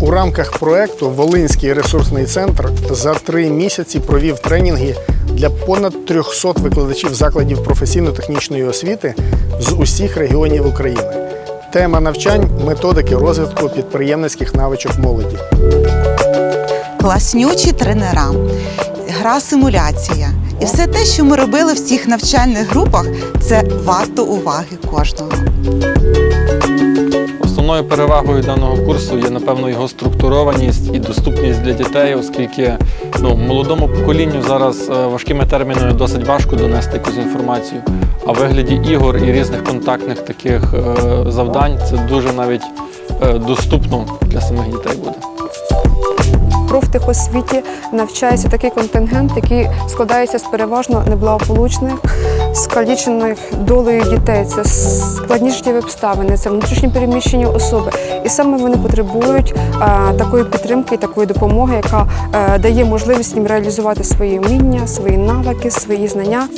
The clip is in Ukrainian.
У рамках проекту Волинський ресурсний центр за три місяці провів тренінги для понад 300 викладачів закладів професійно-технічної освіти з усіх регіонів України. Тема навчань методики розвитку підприємницьких навичок молоді. класнючі тренера, гра симуляція. І все те, що ми робили в цих навчальних групах, це варто уваги кожного. Основною перевагою даного курсу є, напевно, його структурованість і доступність для дітей, оскільки ну, молодому поколінню зараз е, важкими термінами досить важко донести якусь інформацію. А в вигляді ігор і різних контактних таких е, завдань це дуже навіть е, доступно для самих дітей буде. Профтехосвіті навчається такий контингент, який складається з переважно неблагополучних, скалічених долею дітей. Це складні життєві обставини, це внутрішні переміщені особи. І саме вони потребують е, такої підтримки, такої допомоги, яка е, дає можливість їм реалізувати свої вміння, свої навики, свої знання.